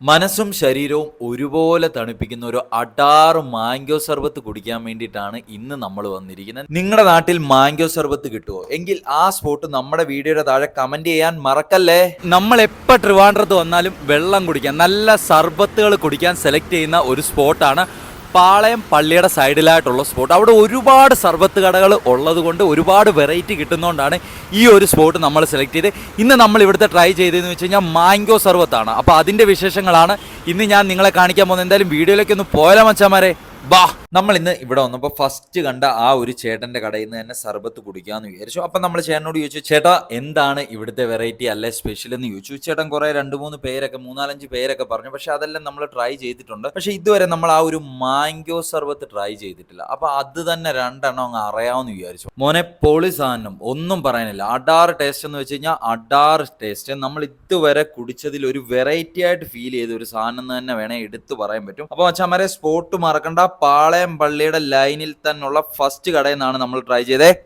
മനസ്സും ശരീരവും ഒരുപോലെ തണുപ്പിക്കുന്ന ഒരു അടാറ് മാംഗോ സർബത്ത് കുടിക്കാൻ വേണ്ടിയിട്ടാണ് ഇന്ന് നമ്മൾ വന്നിരിക്കുന്നത്. നിങ്ങളുടെ നാട്ടിൽ മാംഗോ സർബത്ത് കിട്ടുമോ എങ്കിൽ ആ സ്പോട്ട് നമ്മുടെ വീഡിയോയുടെ താഴെ കമന്റ് ചെയ്യാൻ മറക്കല്ലേ? നമ്മൾ എപ്പോൾ ട്രിവാൻഡ്രത്ത് വന്നാലും വെള്ളം കുടിക്കാൻ നല്ല സർബത്തുകൾ കുടിക്കാൻ സെലക്ട് ചെയ്യുന്ന ഒരു സ്പോട്ടാണ് പാളയം പള്ളിയുടെ സൈഡിലായിട്ടുള്ള സ്പോട്ട്. അവിടെ ഒരുപാട് സർബത്ത് കടകൾ ഉള്ളത് കൊണ്ട് ഒരുപാട് വെറൈറ്റി കിട്ടുന്നതുകൊണ്ടാണ് ഈ ഒരു സ്പോട്ട് നമ്മൾ സെലക്ട് ചെയ്ത് ഇന്ന് നമ്മൾ ഇവിടുത്തെ ട്രൈ ചെയ്തതെന്ന് വെച്ച് കഴിഞ്ഞാൽ മാംഗോ സർബത്താണ് അപ്പോൾ അതിന്റെ വിശേഷങ്ങളാണ്. ഇന്ന് ഞാൻ നിങ്ങളെ കാണിക്കാൻ പോകുന്നത്. എന്തായാലും വീഡിയോയിലേക്ക് ഒന്ന് പോയാലോ മച്ചാമാരെ ബാ. നമ്മൾ ഇന്ന് ഇവിടെ വന്നപ്പോൾ ഫസ്റ്റ് കണ്ട ആ ഒരു ചേട്ടന്റെ കടയിൽ നിന്ന് തന്നെ സർബത്ത് കുടിക്കാന്ന് വിചാരിച്ചു. അപ്പം നമ്മൾ ചേട്ടനോട് ചോദിച്ചു ചേട്ടാ എന്താണ് ഇവിടുത്തെ വെറൈറ്റി അല്ലെ സ്പെഷ്യൽ എന്ന് ചോദിച്ചു. ചേട്ടൻ കുറെ രണ്ട് മൂന്ന് പേരൊക്കെ മൂന്നാലഞ്ച് പേരൊക്കെ പറഞ്ഞു. പക്ഷെ അതെല്ലാം നമ്മൾ ട്രൈ ചെയ്തിട്ടുണ്ട്. പക്ഷെ ഇതുവരെ നമ്മൾ ആ ഒരു മാംഗോ സർബത്ത് ട്രൈ ചെയ്തിട്ടില്ല. അപ്പൊ അത് തന്നെ രണ്ടെണ്ണം അങ്ങ് അറിയാമെന്ന് വിചാരിച്ചു. മോനെ പൊളി സാധനം. ഒന്നും പറയാനില്ല. അഡാർ ടേസ്റ്റ് എന്ന് വെച്ച് കഴിഞ്ഞാൽ അഡാർ ടേസ്റ്റ് നമ്മൾ ഇതുവരെ കുടിച്ചതിൽ ഒരു വെറൈറ്റി ആയിട്ട് ഫീൽ ചെയ്ത ഒരു സാധനം തന്നെ വേണേ എടുത്തു പറയാൻ പറ്റും. അപ്പൊ അച്ഛന്മാരെ സ്പോട്ട് മറക്കണ്ട. പാളയം പള്ളിയുടെ ലൈനിൽ തന്നെയുള്ള ഫസ്റ്റ് കടയിൽ നിന്നാണ് നമ്മൾ ട്രൈ ചെയ്തേ